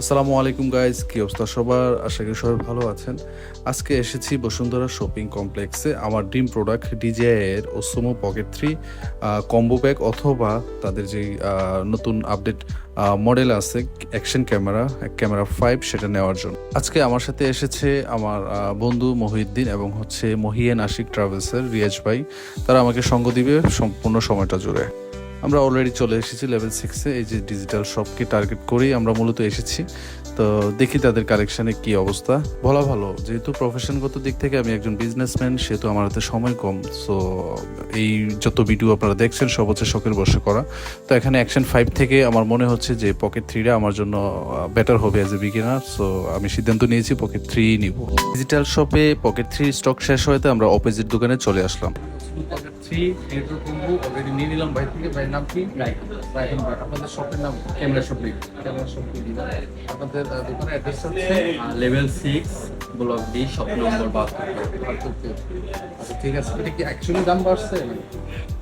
আসসালামু আলাইকুম গাইজ কি অবস্থা সবার? আশা করি সবাই ভালো আছেন। আজকে এসেছি বসুন্ধরা শপিং কমপ্লেক্সে। আমার ড্রিম প্রোডাক্ট ডিজিআই এর Osmo pocket three combo bag অথবা তাদের যে নতুন আপডেট মডেল আছে, অ্যাকশন ক্যামেরা ক্যামেরা ফাইভ, সেটা নেওয়ার জন্য। আজকে আমার সাথে এসেছে আমার বন্ধু মহিউদ্দিন এবং হচ্ছে মহিয়ান আশিক ট্রাভেলসের রিয়াজ ভাই। তারা আমাকে সঙ্গ দিবে সম্পূর্ণ সময়টা জুড়ে। আমরা অলরেডি চলে এসেছি লেভেল সিক্সে এই যে ডিজিটাল শপকে টার্গেট করেই আমরা মূলত এসেছি। তো দেখি তাদের কালেকশনে কি অবস্থা। বলা ভালো, যেহেতু প্রফেশনগত দিক থেকে আমি একজন বিজনেসম্যান সেহেতু আমার হাতে সময় কম। সো এই যত ভিডিও আপনারা দেখছেন, সব হচ্ছে শখের বসে করা। তো এখানে অ্যাকশন ফাইভ থেকে আমার মনে হচ্ছে যে পকেট থ্রিটা আমার জন্য বেটার হবে অ্যাজ এ বিগিনার সো আমি সিদ্ধান্ত নিয়েছি পকেট থ্রি নিব। ডিজিটাল শপে পকেট থ্রি স্টক শেষ হয়তে আমরা অপোজিট দোকানে চলে আসলাম। থ্রি অলরেডি নিয়ে নিলাম ভাই থেকে ভাইয়ের নাম কি? আপনাদের শপের নাম ক্যামেরা শপিং ক্যামেরা শপ আপনাদের দোকানের অ্যাড্রেস হচ্ছে? Level six block D shop number বাহাত্তর। আচ্ছা ঠিক আছে। এটা কি অ্যাকচুয়ালি দাম বাড়ছে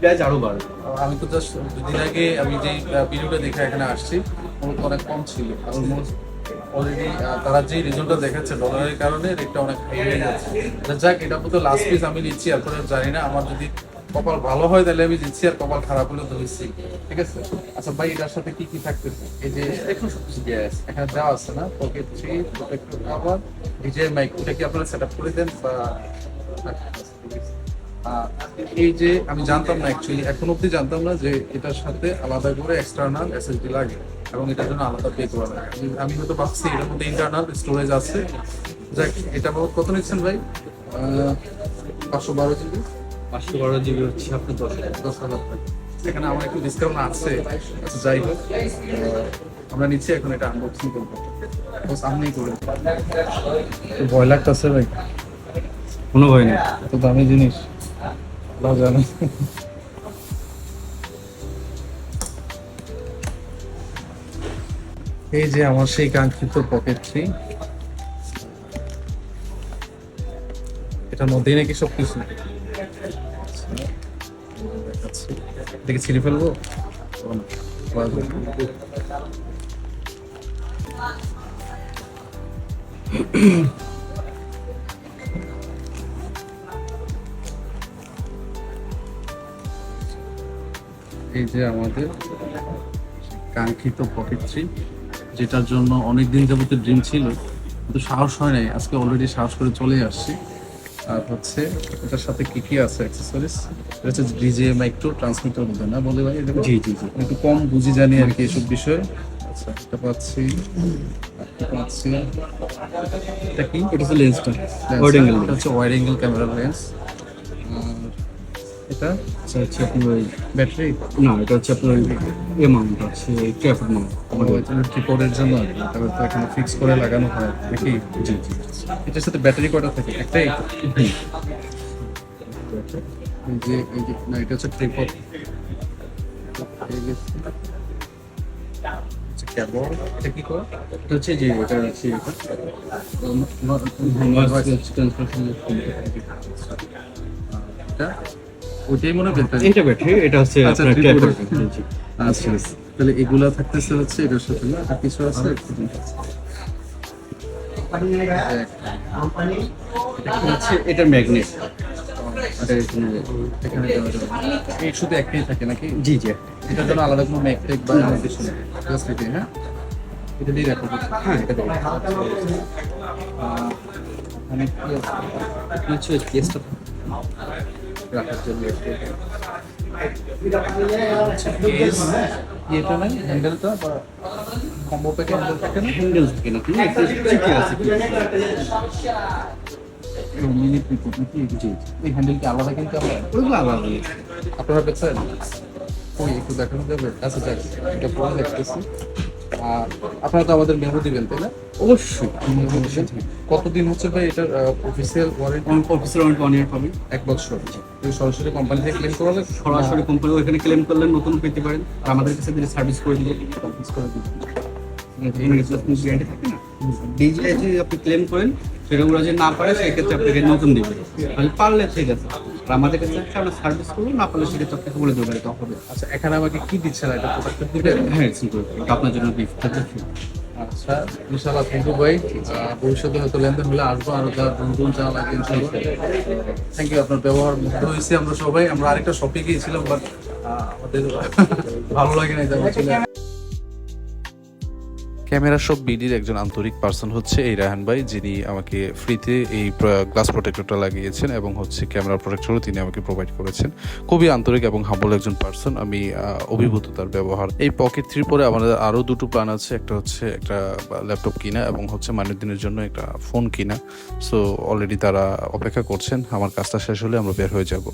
প্রায় আরও বাড়বে। আমি তো জাস্ট দুদিন আগে আমি যে ভিডিওটা দেখে এখানে আসছি মূলত অনেক কম ছিল। অলমোস্ট অলরেডি তারা যে রিজনটা দেখাচ্ছে ডলারের কারণে রেটটা অনেক হাই হয়ে যাচ্ছে। আচ্ছা, যাক এটা মতো লাস্ট পিস আমি নিচ্ছি এরপরে জানি না আমার যদি কপাল ভালো হয় তাহলে আমি দিচ্ছি আর কপাল খারাপ হলে ধরেছি ঠিক আছে? আচ্ছা ভাই, এটার সাথে কি কি থাকতেছে? এই যে এখন সব কিছু দেওয়া আছে। এখানে দেওয়া আছে না? Pocket three protector cover DJ mike ওটা কি আপনারা সেট আপ করে দেন বা এই যে আমি জানতাম না অ্যাকচুয়ালি এখন অব্দি জানতাম না যে এটার সাথে আলাদা করে এক্সটার্নাল এসএসডি লাগে এবং এটার জন্য আলাদা পে করা লাগে। আমি- হয়তো ভাবছি এটার মধ্যে ইন্টারনাল স্টোরেজ আছে। যাক, এটা কত নিচ্ছেন ভাই? পাঁচশো বারো জিবি পাঁচশো বারো জিবি হচ্ছে আপনার দশ দশ হাজার এখানে আমার একটু ডিসকাউন্ট আছে যাই হোক। আমরা নিচ্ছি এখন এটা আনবক্সিং করব। করুন একটু ভয় লাগতেছে ভাই। কোনো ভয় নেই। এত দামি জিনিস। জানে। এই যে আমার সেই কাঙ্ক্ষিত পকেট থ্রি এটার মধ্যেই নাকি সব কিছু দেখে ছিঁড়ে ফেলব? এই যে আমাদের কাঙ্ক্ষিত পকেট যেটার জন্য অনেক দিন যাবত ড্রিম ছিল, কিন্তু সাহস হয় নাই। আজকে অলরেডি সাহস করে চলে আসছি। আর হচ্ছে এটার সাথে কি কি আছে অ্যাক্সেসরিজ এটা হচ্ছে ডিজে মাইক্রো ট্রান্সমিটার বলতে না বলে ভাই জি জি জি। একটু কম বুঝি জানি আর কি এসব বিষয়ে। আচ্ছা এটা পাচ্ছি। পাচ্ছি। এটা কি? এটা হচ্ছে লেন্সটা ওয়াইড অ্যাঙ্গেল এটা হচ্ছে ওয়াইড অ্যাঙ্গেল ক্যামেরা লেন্স এটা? আচ্ছা হচ্ছে আপনার ওই ব্যাটারি না এটা হচ্ছে আপনার এ মাউন্ট আছে ট্র্যাফিক মাউন্ট ট্রিপোর্ডের জন্য? তারপর তো এখানে ফিক্স করে লাগানো হয় দেখি জি জি। এটার সাথে ব্যাটারি কটা থাকে? একটাই? যে না এটা হচ্ছে ট্রিপড কেবল এটা কি করে? এটা হচ্ছে যে এটা হচ্ছে এটা। এটা? ওইটাই মনে হয় এটা ব্যাটারি এটা হচ্ছে আচ্ছা, আপনার আচ্ছা তাহলে এগুলা থাকতেছে হচ্ছে এটার সাথে না? আর কিছু আছে? এটা হচ্ছে এটা ম্যাগনেট। এই শুধু একটাই থাকে নাকি? জি জি। এটার জন্য আলাদা কোনো ম্যাক টেক বা কিছু নেই। জাস্ট এটাই হ্যাঁ? এটা দিয়ে রাখো হ্যাঁ এটা দেবো আহ, কি আছে? কেসটা রাখার জন্য নাই? হ্যান্ডেলটা বা কম্বো প্যাকে হ্যান্ডেল থাকে না? হ্যান্ডেল থাকে আছে নাকি? এই হ্যান্ডেল কি আলাদা কিনতে ওইগুলো আলাদা আপনারা পেয়েছেন ওই একটু দেখানো যাবে। আচ্ছা যাক এটা পরে দেখতেছি। আর আপনারা তো আমাদের মেমো দিবেন তাই না? অবশ্যই। কতদিন হচ্ছে ভাই এটার অফিসিয়াল ওয়ারেন্টি অফিসের অনেক ওয়ান ইয়ার পাবেন। এক বছর সরাসরি কোম্পানি থেকে ক্লেম করালে সরাসরি কোম্পানি ওইখানে ক্লেম করলে নতুন পেতে পারেন। আর আমাদের কাছে দিলে সার্ভিস করে দিব। সার্ভিস করে দিবেন গ্যারান্টি থাকে না? ডিজিটাল যদি আপনি ক্লেম করেন সেটা ওরা যদি না পারে সেক্ষেত্রে আপনাকে নতুন দিবে। পারলে ঠিক আছে। আর আমাদের কাছে একটা আমরা সার্ভিস করব না পারলে সেক্ষেত্রে আপনাকে বলে দেবো এটা হবে। আচ্ছা এখানে আমাকে কি দিচ্ছেন এটা প্রোডাক্ট? দিবেন হ্যাঁ আপনার জন্য গিফট থাকবে আচ্ছা ইনশাআল্লাহ থ্যাংক ইউ ভাই ভবিষ্যতে হয়তো লেনদেন হলে আসব আরও যা যা লাগে ইনশাআল্লাহ। থ্যাংক ইউ আপনার ব্যবহার মুগ্ধ হয়েছি আমরা সবাই। আমরা আরেকটা শপে গিয়েছিলাম বাট আমাদের ভালো লাগে না ক্যামেরা সব বিডির একজন আন্তরিক পার্সন হচ্ছে এই রাহান ভাই, যিনি আমাকে ফ্রিতে এই গ্লাস প্রোটেক্টরটা লাগিয়েছেন এবং হচ্ছে ক্যামেরা প্রোটেক্টরও তিনি আমাকে প্রোভাইড করেছেন। খুবই আন্তরিক এবং হাম্বল একজন পার্সন আমি অভিভূত তার ব্যবহার। এই পকেট থ্রি পরে আমাদের আরও দুটো প্ল্যান আছে, একটা হচ্ছে একটা ল্যাপটপ কিনা এবং হচ্ছে মানের দিনের জন্য একটা ফোন কিনা। সো অলরেডি তারা অপেক্ষা করছেন, আমার কাজটা শেষ হলে আমরা বের হয়ে যাব।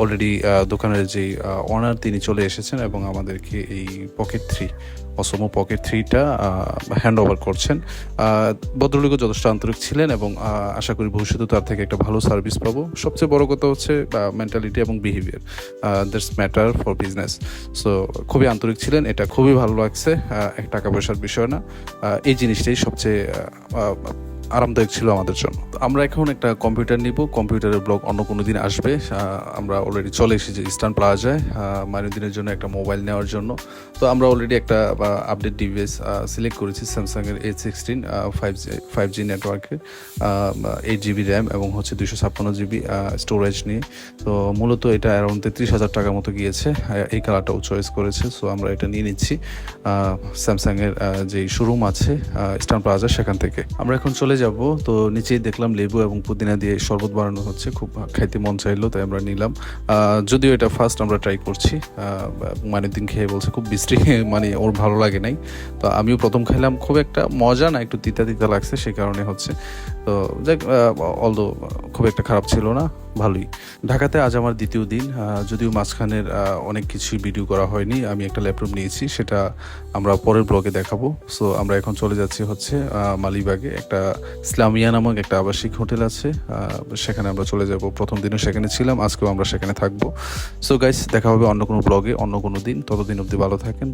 অলরেডি দোকানের যেই অনার তিনি চলে এসেছেন এবং আমাদেরকে এই পকেট থ্রি অসমো পকেট থ্রিটা হ্যান্ড ওভার করছেন। ভদ্রলোকও যথেষ্ট আন্তরিক ছিলেন এবং আশা করি ভবিষ্যতে তার থেকে একটা ভালো সার্ভিস পাবো। সবচেয়ে বড় কথা হচ্ছে মেন্টালিটি এবং behaviour that's matter for business so খুবই আন্তরিক ছিলেন, এটা খুবই ভালো লাগছে টাকা পয়সার বিষয় না। এই জিনিসটাই সবচেয়ে আরামদায়ক ছিল আমাদের জন্য। আমরা এখন একটা কম্পিউটার নিব। কম্পিউটারের ব্লগ অন্য কোনো দিন আসবে। আমরা অলরেডি চলে এসেছি ইস্টার্ন প্লাজায় দিনের জন্য একটা মোবাইল নেওয়ার জন্য। তো আমরা অলরেডি একটা আপডেট ডিভাইস সিলেক্ট করেছি স্যামসাংয়ের eight sixteen five G five G নেটওয়ার্কের এইট জিবি র্যাম এবং হচ্ছে দুশো ছাপ্পান্ন জিবি স্টোরেজ নিয়ে। তো মূলত এটা অ্যারাউন্ড তেত্রিশ হাজার টাকার মতো গিয়েছে। এই কালারটাও চয়েস করেছে। সো আমরা এটা নিয়ে নিচ্ছি স্যামসাং এর আহ, যে শোরুম আছে স্টান প্লাজা সেখান থেকে। আমরা এখন চলে যাব। তো নিচেই দেখলাম লেবু এবং পুদিনা দিয়ে শরবত বানানো হচ্ছে। খুব খাইতে মন চাইলো, তাই আমরা নিলাম। যদিও এটা ফার্স্ট আমরা ট্রাই করছি। মানে দিন খেয়ে বলছে খুব বৃষ্টি মানে ওর ভালো লাগে নাই। তো আমিও প্রথম খাইলাম খুব একটা মজা না, একটু তিতা তিতা লাগছে, সেই কারণে হচ্ছে। তো দেখ অলদো খুব একটা খারাপ ছিল না। ভালোই। ঢাকাতে আজ আমার দ্বিতীয় দিন যদিও মাঝখানের অনেক কিছুই ভিডিও করা হয়নি, আমি একটা ল্যাপটপ নিয়েছি, সেটা আমরা পরের ব্লগে দেখাবো। সো আমরা এখন চলে যাচ্ছি হচ্ছে মালিবাগে, একটা ইসলামিয়া নামক একটা আবাসিক হোটেল আছে সেখানে আমরা চলে যাব। প্রথম দিনও সেখানে ছিলাম, আজকেও আমরা সেখানে থাকব। সো গাইস দেখা হবে অন্য কোনো ব্লগে, অন্য কোনো দিন। ততদিন অবধি ভালো থাকেন।